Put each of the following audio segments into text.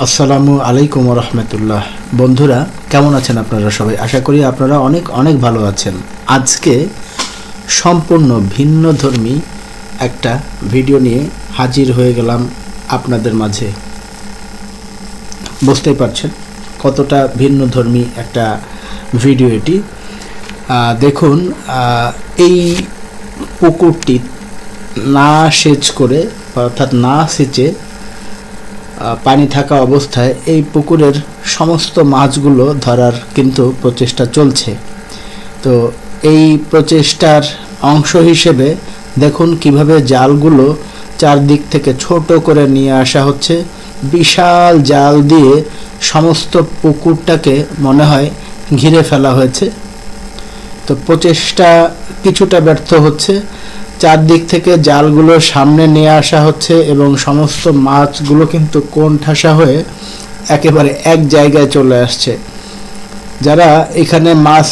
আসসালামু আলাইকুম রহমতুল্লাহ বন্ধুরা, কেমন আছেন আপনারা সবাই? আশা করি আপনারা অনেক অনেক ভালো আছেন। আজকে সম্পূর্ণ ভিন্ন ধর্মী একটা ভিডিও নিয়ে হাজির হয়ে গেলাম আপনাদের মাঝে। বুঝতেই পারছেন কতটা ভিন্ন ধর্মী একটা ভিডিও এটি। দেখুন এই পুকুরটি না সেচ করে, অর্থাৎ না সেচে পানি থাকা অবস্থায় এই পুকুরের সমস্ত মাছগুলো ধরার কিন্তু প্রচেষ্টা চলছে। তো এই প্রচেষ্টার অংশ হিসেবে দেখুন কীভাবে জালগুলো চারদিক থেকে ছোট করে নিয়ে আসা হচ্ছে। বিশাল জাল দিয়ে সমস্ত পুকুরটাকে মনে হয় ঘিরে ফেলা হয়েছে। তো প্রচেষ্টা কিছুটা ব্যর্থ হচ্ছে। চারদিক থেকে জালগুলো সামনে নিয়ে আসা হচ্ছে এবং সমস্ত মাছগুলো কিন্তু কোন ঠাসা হয়ে একেবারে এক জায়গায় চলে আসছে। যারা এখানে মাছ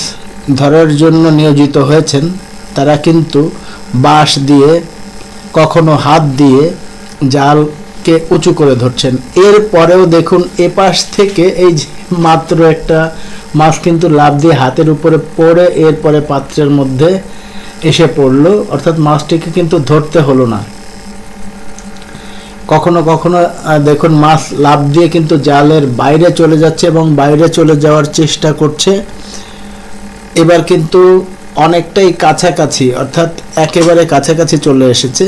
ধরার জন্য নিয়োজিত হয়েছেন, তারা কিন্তু বাঁশ দিয়ে, কখনো হাত দিয়ে জালকে উঁচু করে ধরছেন। এরপরেও দেখুন এপাশ থেকে এই মাত্র একটা মাছ কিন্তু লাভ দিয়ে হাতের উপরে পড়ে, এরপরে পাত্রের মধ্যে এসে পড়ল, অর্থাৎ মাছটিকে কিন্তু ধরতে হলো না। কখনো কখনো দেখুন, মাছ লাভ দিয়ে কিন্তু জালের বাইরে চলে যাচ্ছে এবং বাইরে চলে যাওয়ার চেষ্টা করছে। এবার কিন্তু অনেকটাই কাছাকাছি, অর্থাৎ একেবারে কাছাকাছি চলে এসেছে।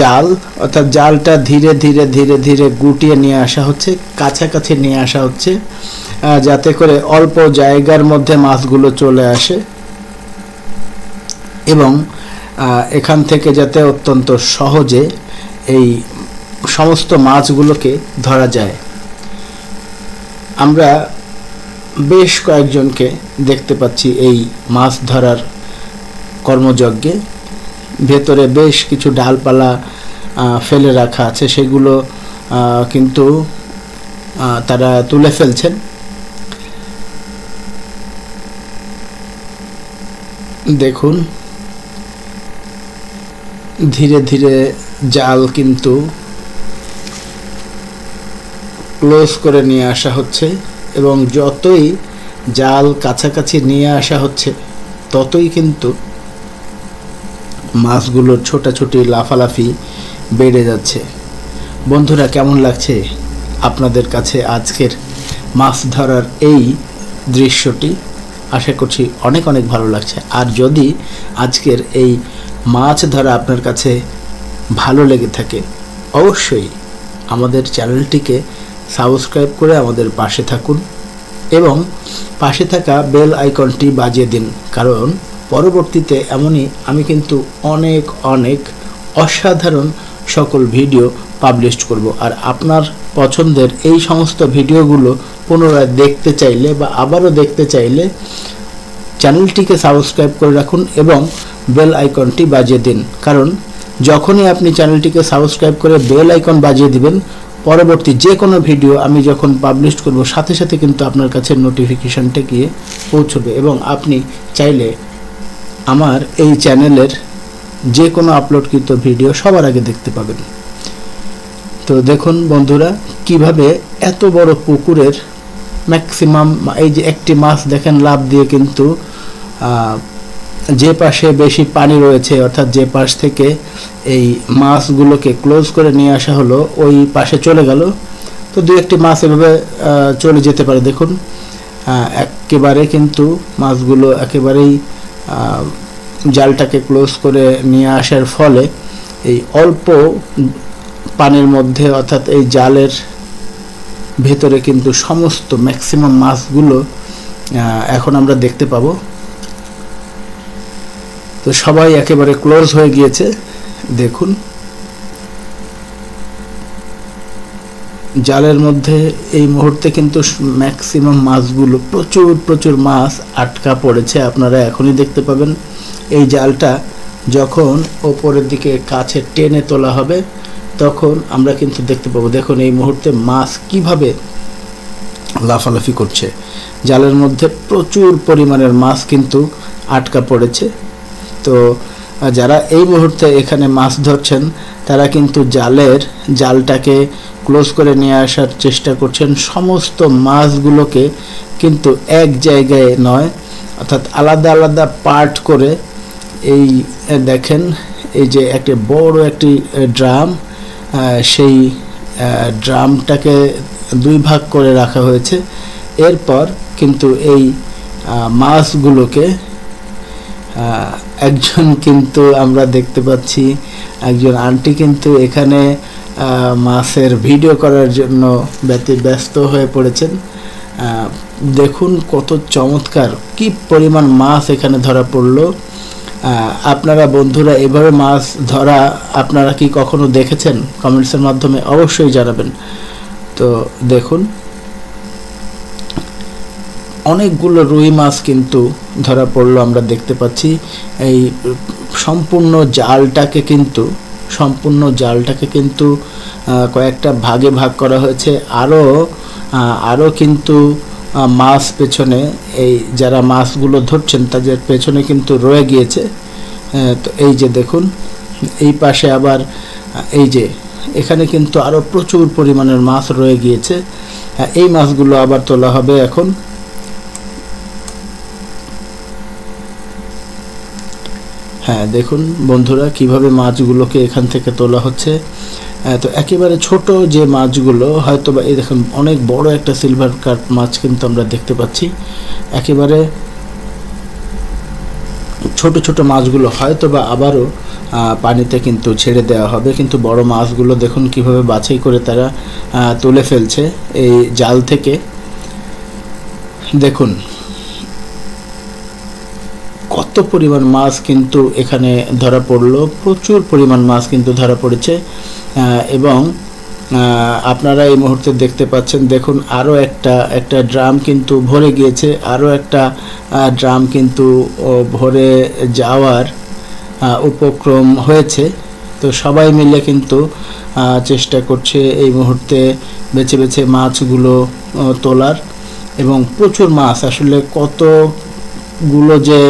জাল, অর্থাৎ জালটা ধীরে ধীরে ধীরে ধীরে গুটিয়ে নিয়ে আসা হচ্ছে, কাছাকাছি নিয়ে আসা হচ্ছে যাতে করে অল্প জায়গার মধ্যে মাছগুলো চলে আসে। এবং এখান থেকে যাতে অত্যন্ত সহজে এই সমস্ত মাছগুলোকে ধরা যায়। আমরা বেশ কয়েকজনকে দেখতে পাচ্ছি এই মাছ ধরার কর্মযজ্ঞে। ভেতরে বেশ কিছু ডালপালা ফেলে রাখা আছে। সেগুলো কিন্তু তারা তুলে ফেলছেন। দেখুন ধীরে ধীরে জাল কিন্তু ক্লোজ করে নিয়ে আসা হচ্ছে এবং যতই জাল কাছাকাছি নিয়ে আসা হচ্ছে, ততই কিন্তু মাছগুলোর ছোটাছুটি, লাফালাফি বেড়ে যাচ্ছে। বন্ধুরা, কেমন লাগছে আপনাদের কাছে আজকের মাছ ধরার এই দৃশ্যটি? আশা করছি অনেক অনেক ভালো লাগছে। আর যদি আজকের এই মাছ ধরা আপনার কাছে ভালো লেগে থাকে, অবশ্যই আমাদের চ্যানেলটিকে সাবস্ক্রাইব করে আমাদের পাশে থাকুন এবং পাশে থাকা বেল আইকনটি বাজিয়ে দিন, কারণ পরবর্তীতে এমনই আমি কিন্তু অনেক অনেক অসাধারণ সকল ভিডিও পাবলিশ করব। আর আপনার পছন্দের এই সমস্ত ভিডিওগুলো পুনরায় দেখতে চাইলে বা আবারও দেখতে চাইলে চ্যানেলটিকে সাবস্ক্রাইব করে রাখুন এবং বেল আইকনটি বাজিয়ে দিন। কারণ, যখনই আপনি চ্যানেলটিকে সাবস্ক্রাইব করে বেল আইকন বাজিয়ে দিবেন, পরবর্তী যে কোনো ভিডিও আমি যখন পাবলিশ করব, সাথে সাথে কিন্তু আপনার কাছে নোটিফিকেশনটা গিয়ে পৌঁছবে এবং আপনি চাইলে আমার এই চ্যানেলের যে কোনো আপলোডকৃত ভিডিও সবার আগে দেখতে পাবেন। তো দেখুন বন্ধুরা, কীভাবে এত বড় পুকুরের ম্যাক্সিমাম এই যে একটি মাছ দেখেন লাভ দিয়ে কিন্তু যে পাশে বেশি পানি রয়েছে, অর্থাৎ যে পাশ থেকে এই মাছগুলোকে ক্লোজ করে নিয়ে আসা হলো, ওই পাশে চলে গেল। তো দু একটি মাছ এভাবে চলে যেতে পারে। দেখুন একেবারে কিন্তু মাছগুলো একেবারেই জালটাকে ক্লোজ করে নিয়ে আসার ফলে এই অল্প পানির মধ্যে, অর্থাৎ এই জালের ভেতরে কিন্তু সমস্ত ম্যাক্সিমাম মাছগুলো এখন আমরা দেখতে পাবো। তো সবাই একেবারে ক্লোজ হয়ে গিয়েছে, দেখুন। জালের মধ্যে এই মুহূর্তে কিন্তু ম্যাক্সিমাম মাছগুলো, প্রচুর প্রচুর মাছ আটকা পড়েছে, আপনারা এখনই দেখতে পাবেন। এই জালটা যখন ওপরের দিকে কাছে টেনে তোলা হবে, তখন আমরা কিন্তু দেখতে পাবো, দেখুন এই মুহূর্তে মাছ কীভাবে লাফালাফি করছে। জালের মধ্যে প্রচুর পরিমাণের মাছ কিন্তু আটকা পড়েছে। তো যারা এই মুহূর্তে এখানে মাছ ধরছেন, তারা কিন্তু জালের জালটাকে ক্লোজ করে নিয়ে আসার চেষ্টা করছেন। সমস্ত মাছগুলোকে কিন্তু এক জায়গায় নয়, অর্থাৎ আলাদা আলাদা পার্ট করে এই দেখেন, এই যে একটি বড় একটি ড্রাম সেই ড্রামটাকে দুই ভাগ করে রাখা হয়েছে। এরপর কিন্তু এই মাছগুলোকে একজন কিন্তু আমরা দেখতে পাচ্ছি, একজন আন্টি কিন্তু এখানে মাছের ভিডিও করার জন্য ব্যতি, ব্যস্ত হয়ে পড়েছেন। দেখুন কত চমৎকার, কি পরিমাণ মাছ এখানে ধরা পড়ল। আপনারা বন্ধুরা, এভাবে মাছ ধরা আপনারা কি কখনো দেখেছেন? কমেন্টসের মাধ্যমে অবশ্যই জানাবেন। তো দেখুন অনেকগুলো রুই মাছ কিন্তু ধরা পড়ল, আমরা দেখতে পাচ্ছি। এই সম্পূর্ণ জালটাকে কিন্তু, সম্পূর্ণ জালটাকে কিন্তু কয়েকটা ভাগে ভাগ করা হয়েছে। আরও আরও কিন্তু মাছ পেছনে, এই যারা মাছগুলো ধরছেন, তাদের পেছনে কিন্তু রয়ে গিয়েছে। তো এই যে দেখুন, এই পাশে আবার এই যে, এখানে কিন্তু আরও প্রচুর পরিমাণের মাছ রয়ে গিয়েছে। এই মাছগুলো আবার তোলা হবে এখন। হ্যাঁ দেখুন বন্ধুরা, কীভাবে মাছগুলোকে এখান থেকে তোলা হচ্ছে। তো একেবারে ছোট যে মাছগুলো, হয়তো বা এই দেখুন, অনেক বড় একটা সিলভার কাট মাছ কিন্তু আমরা দেখতে পাচ্ছি। একেবারে ছোট ছোট মাছগুলো হয়তো বা আবারও পানিতে কিন্তু ছেড়ে দেওয়া হবে। কিন্তু বড় মাছগুলো দেখুন কীভাবে বাছাই করে তারা তুলে ফেলছে এই জাল থেকে। দেখুন কত পরিমাণ মাছ কিন্তু এখানে ধরা পড়ল? প্রচুর পরিমাণ মাছ কিন্তু ধরা পড়েছে। এবং আপনারা এই মুহূর্তে দেখতে পাচ্ছেন, দেখুন আরও একটা একটা ড্রাম কিন্তু ভরে গিয়েছে আরও একটা ড্রাম কিন্তু ভরে যাওয়ার উপক্রম হয়েছে। তো সবাই মিলে কিন্তু চেষ্টা করছে এই মুহূর্তে বেছে বেছে মাছগুলো তোলার। এবং প্রচুর মাছ, আসলে কতগুলো যে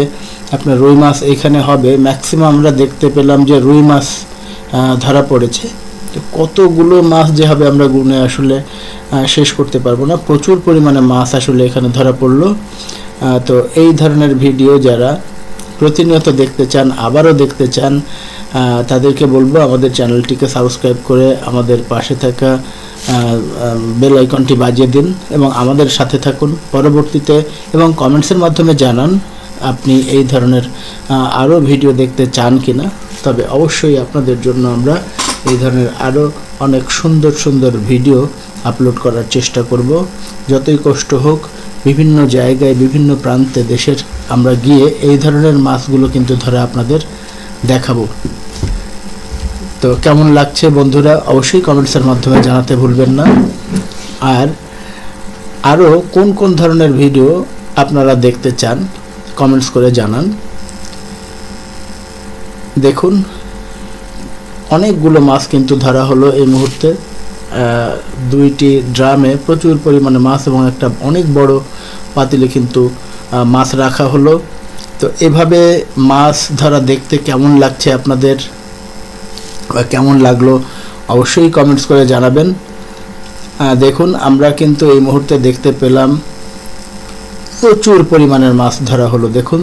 আপনার রুই মাছ এখানে হবে। ম্যাক্সিমাম আমরা দেখতে পেলাম যে রুই মাছ ধরা পড়েছে। তো কতগুলো মাছ যে হবে আমরা গুনে আসলে শেষ করতে পারব না। প্রচুর পরিমাণে মাছ আসলে এখানে ধরা পড়ল। তো এই ধরনের ভিডিও যারা প্রতিনিয়ত দেখতে চান, আবারও দেখতে চান তাদেরকে বলব আমাদের চ্যানেলটিকে সাবস্ক্রাইব করে আমাদের পাশে থাকা বেল আইকনটি বাজিয়ে দিন এবং আমাদের সাথে থাকুন পরবর্তীতে এবং কমেন্টসের মাধ্যমে জানান আপনি এই ধরনের আরও ভিডিও দেখতে চান কিনা, তবে অবশ্যই আপনাদের জন্য আমরা এই ধরনের আরও অনেক সুন্দর সুন্দর ভিডিও আপলোড করার চেষ্টা করব। যতই কষ্ট হোক, বিভিন্ন জায়গায়, বিভিন্ন প্রান্তে দেশের আমরা গিয়ে এই ধরনের মাছগুলো কিন্তু ধরে আপনাদের দেখাবো। তো কেমন লাগছে বন্ধুরা, অবশ্যই কমেন্টসের মাধ্যমে জানাতে ভুলবেন না। আর আরও কোন কোন ধরনের ভিডিও আপনারা দেখতে চান কমেন্টস করে জানান। দেখুন, অনেকগুলো মাছ কিন্তু ধরা হলো এই মুহূর্তে। দুইটি ড্রামে প্রচুর পরিমাণে মাছ এবং একটা অনেক বড় পাতিলে কিন্তু মাছ রাখা হলো। তো এভাবে মাছ ধরা দেখতে কেমন লাগছে আপনাদের বা কেমন লাগল অবশ্যই কমেন্টস করে জানাবেন। দেখুন, আমরা কিন্তু এই মুহূর্তে দেখতে পেলাম প্রচুর পরিমাণের মাছ ধরা হলো, দেখুন।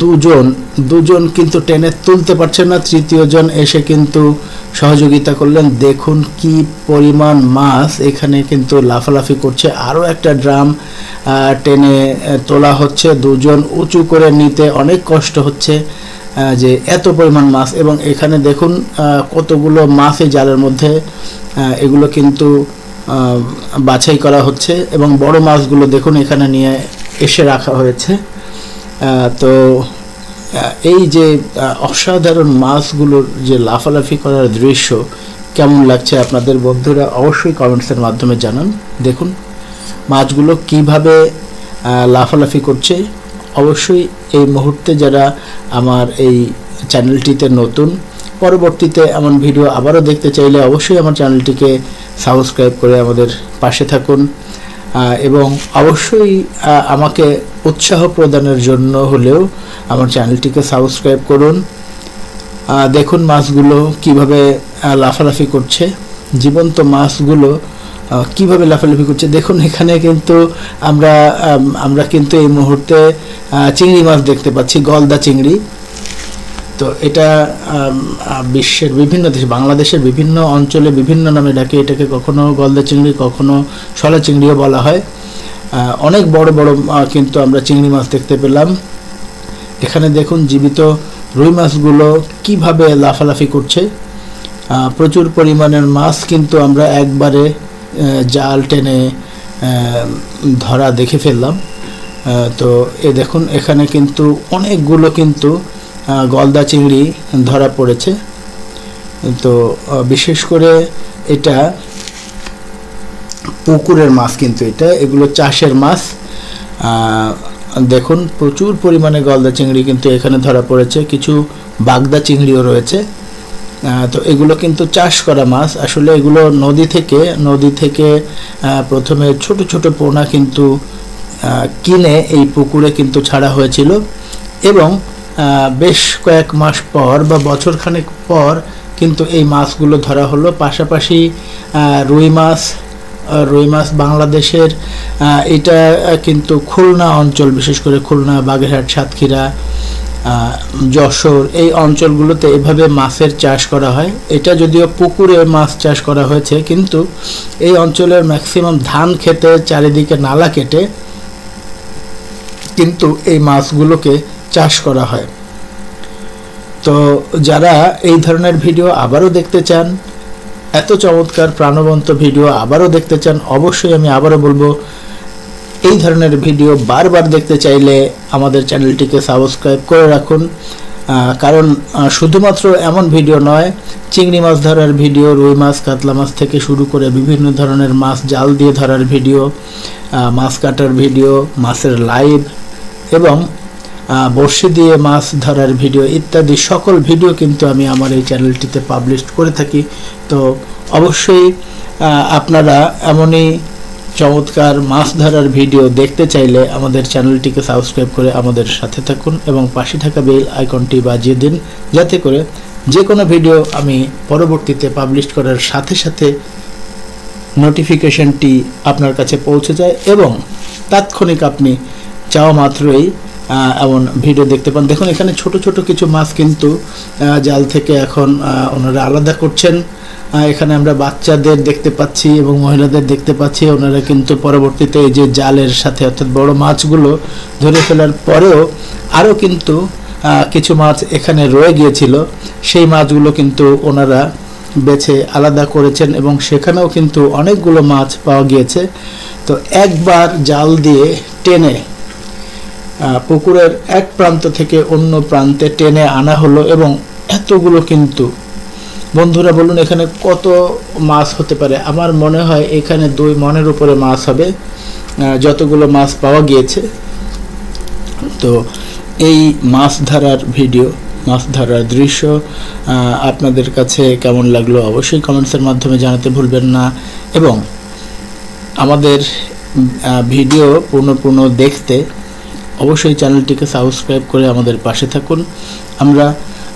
দুজন দুজন কিন্তু টেনে তুলতে পারছে না তৃতীয় জন এসে কিন্তু সহযোগিতা করলেন। দেখুন কি পরিমাণ মাছ এখানে কিন্তু লাফালাফি করছে। আরও একটা ড্রাম টেনে তোলা হচ্ছে। দুজন উঁচু করে নিতে অনেক কষ্ট হচ্ছে যে এত পরিমাণ মাছ। এবং এখানে দেখুন কতগুলো মাছ এই জালের মধ্যে এগুলো কিন্তু বাছাই করা হচ্ছে এবং বড় মাছগুলো দেখুন এখানে নিয়ে এসে রাখা হয়েছে। তো এই যে অসাধারণ মাছগুলোর যে লাফালাফি করার দৃশ্য কেমন লাগছে আপনাদের বন্ধুরা অবশ্যই কমেন্টসের মাধ্যমে জানান। দেখুন, মাছগুলো কীভাবে লাফালাফি করছে। অবশ্যই এই মুহূর্তে যারা আমার এই চ্যানেলটিতে নতুন পরবর্তীতে এমন ভিডিও আবারও দেখতে চাইলে অবশ্যই আমার চ্যানেলটিকে সাবস্ক্রাইব করে আমাদের পাশে থাকুন। এবং অবশ্যই আমাকে উৎসাহ প্রদানের জন্য হলেও আমার চ্যানেলটিকে সাবস্ক্রাইব করুন। দেখুন মাছগুলো কীভাবে লাফালাফি করছে। জীবন্ত মাছগুলো কীভাবে লাফালাফি করছে। দেখুন, এখানে কিন্তু আমরা আমরা কিন্তু এই মুহূর্তে চিংড়ি মাছ দেখতে পাচ্ছি, গলদা চিংড়ি। তো এটা বিশ্বের বিভিন্ন দেশে, বাংলাদেশের বিভিন্ন অঞ্চলে বিভিন্ন নামে ডাকে এটাকে কখনো গলদা চিংড়ি, কখনো শলা চিংড়িও বলা হয়। অনেক বড় বড় কিন্তু আমরা চিংড়ি মাছ দেখতে পেলাম। এখানে দেখুন জীবিত রুই মাছগুলো কীভাবে লাফালাফি করছে। প্রচুর পরিমাণের মাছ কিন্তু আমরা একবারে জাল টেনে ধরা দেখে ফেললাম। তো এ দেখুন, এখানে কিন্তু অনেকগুলো কিন্তু গলদা চিংড়ি ধরা পড়েছে। তো বিশেষ করে এটা পুকুরের মাছ কিন্তু এটা। এগুলো চাষের মাছ। দেখুন, প্রচুর পরিমাণে গলদা চিংড়ি কিন্তু এখানে ধরা পড়েছে। কিছু বাগদা চিংড়িও রয়েছে। তো এগুলো কিন্তু চাষ করা মাছ। আসলে এগুলো নদী থেকে নদী থেকে প্রথমে ছোট ছোট পোনা কিন্তু কিনে এই পুকুরে কিন্তু ছাড়া হয়েছিল। এবং বেশ কয়েক মাস পর বা বছরখানেক পর কিন্তু এই মাছগুলো ধরা হলো। পাশাপাশি রুই মাছ রুই মাছ বাংলাদেশের এটা কিন্তু খুলনা অঞ্চল, বিশেষ করে খুলনা, বাগেরহাট, সাতক্ষীরা যশোর, এই অঞ্চলগুলোতে এভাবে মাছের চাষ করা হয়। এটা যদিও পুকুরে মাছ চাষ করা হয়েছে, কিন্তু এই অঞ্চলের ম্যাক্সিমাম ধান খেতে চারিদিকে নালা কেটে কিন্তু এই মাছগুলোকে চাষ করা হয়। তো যারা এই ধরনের ভিডিও আবারও দেখতে চান, এত চমৎকার প্রাণবন্ত ভিডিও আবারও দেখতে চান, অবশ্যই আমি আবারও বলব, এই ধরনের ভিডিও বারবার দেখতে চাইলে আমাদের চ্যানেলটিকে সাবস্ক্রাইব করে রাখুন। কারণ শুধুমাত্র এমন ভিডিও নয়, চিংড়ি মাছ ধরার ভিডিও, রুই মাছ, কাতলা মাছ থেকে শুরু করে বিভিন্ন ধরনের মাছ, জাল দিয়ে ধরার ভিডিও মাছ কাটার ভিডিও, মাছের লাইভ এবং বড়শি দিয়ে মাছ ধরার ভিডিও ইত্যাদি সকল ভিডিও কিন্তু আমি আমার এই চ্যানেলটিতে পাবলিশ করে থাকি। তো অবশ্যই আপনারা এমনই চমৎকার মাছ ধরার ভিডিও দেখতে চাইলে আমাদের চ্যানেলটিকে সাবস্ক্রাইব করে আমাদের সাথে থাকুন এবং পাশে থাকা বেল আইকনটি বাজিয়ে দিন যাতে করে যে কোনো ভিডিও আমি পরবর্তীতে পাবলিশ করার সাথে সাথে নোটিফিকেশনটি আপনার কাছে পৌঁছে যায় এবং তাৎক্ষণিক আপনি চাওয়া মাত্রই এমন ভিডিও দেখতে পান। দেখুন, এখানে ছোট ছোট কিছু মাছ কিন্তু জাল থেকে এখন ওনারা আলাদা করছেন। এখানে আমরা বাচ্চাদের দেখতে পাচ্ছি এবং মহিলাদের দেখতে পাচ্ছি। ওনারা কিন্তু পরবর্তীতে এই যে জালের সাথে, অর্থাৎ বড় মাছগুলো ধরে ফেলার পরেও আরও কিন্তু কিছু মাছ এখানে রয়ে গিয়েছিল। সেই মাছগুলো কিন্তু ওনারা বেছে আলাদা করেছেন এবং সেখানেও কিন্তু অনেকগুলো মাছ পাওয়া গিয়েছে। তো একবার জাল দিয়ে টেনে পুকুরের এক প্রান্ত থেকে অন্য প্রান্তে টেনে আনা হলো এবং এতগুলো কিন্তু। বন্ধুরা, বলুন এখানে কত মাছ হতে পারে? আমার মনে হয় এখানে দুই মনের উপরে মাছ হবে যতগুলো মাছ পাওয়া গিয়েছে। তো এই মাছ ধরার ভিডিও, মাছ ধরার দৃশ্য আপনাদের কাছে কেমন লাগল অবশ্যই কমেন্টসের মাধ্যমে জানাতে ভুলবেন না এবং আমাদের ভিডিও পূর্ণ পূর্ণ দেখতে অবশ্যই চ্যানেলটিকে সাবস্ক্রাইব করে আমাদের পাশে থাকুন। আমরা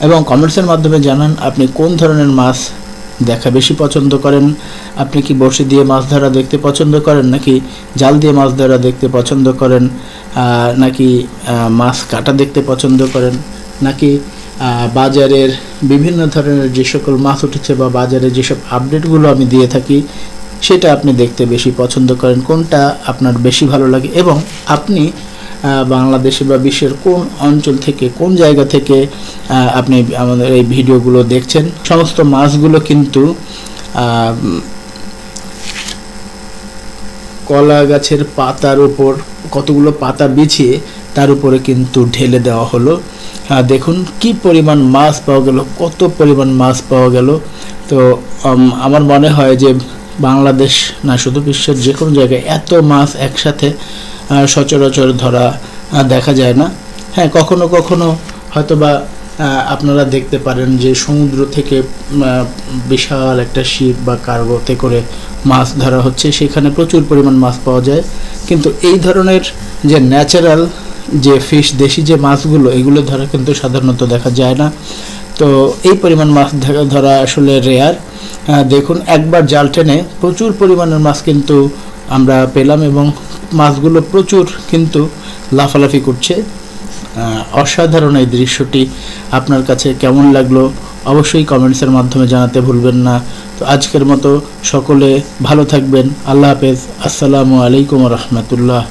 এবং কমেন্টসের মাধ্যমে জানান আপনি কোন ধরনের মাছ দেখা বেশি পছন্দ করেন। আপনি কি বড়শি দিয়ে মাছ ধরা দেখতে পছন্দ করেন নাকি জাল দিয়ে মাছ ধরা দেখতে পছন্দ করেন? নাকি মাছ কাটা দেখতে পছন্দ করেন? নাকি বাজারের বিভিন্ন ধরনের যে সকল মাছ উঠেছে বা বাজারে যেসব আপডেটগুলো আমি দিয়ে থাকি, সেটা আপনি দেখতে বেশি পছন্দ করেন। কোনটা আপনার বেশি ভালো লাগে? এবং আপনি বাংলাদেশে বা বিশ্বের কোন অঞ্চল থেকে, কোন জায়গা থেকে আপনি আমাদের এই ভিডিওগুলো দেখছেন, সমস্ত মাছগুলো কিন্তু কলা গাছের পাতার উপর, কতগুলো পাতা বিছিয়ে তার উপরে কিন্তু ঢেলে দেওয়া হলো। দেখুন কি পরিমাণ মাছ পাওয়া গেল, কত পরিমাণ মাছ পাওয়া গেল। তো আমার মনে হয় যে বাংলাদেশ না, শুধু বিশ্বের যে কোনো জায়গায় এত মাছ একসাথে সচরাচর ধরা দেখা যায় না। হ্যাঁ কখনো কখনো হয়তোবা আপনারা দেখতে পারেন যে সমুদ্র থেকে বিশাল একটা শিপ বা কার্গোতে করে মাছ ধরা হচ্ছে। সেখানে প্রচুর পরিমাণ মাছ পাওয়া যায়। কিন্তু এই ধরনের যে ন্যাচারাল যে ফিশ দেশি যে মাছগুলো, এগুলো ধরা কিন্তু সাধারণত দেখা যায় না। তো এই পরিমাণ মাছ ধরা আসলে রেয়ার দেখুন, একবার জাল টেনে প্রচুর পরিমাণের মাছ কিন্তু আমরা পেলাম এবং মাছগুলো প্রচুর, কিন্তু লাফালাফি করছে। অসাধারণ এই দৃশ্যটি। আপনার কাছে কেমন লাগল অবশ্যই কমেন্টসের মাধ্যমে জানাতে ভুলবেন না। তো আজকের মতো সকলে ভালো থাকবেন। আল্লাহ হাফেজ। আসসালামু আলাইকুম রহমতুল্লাহ।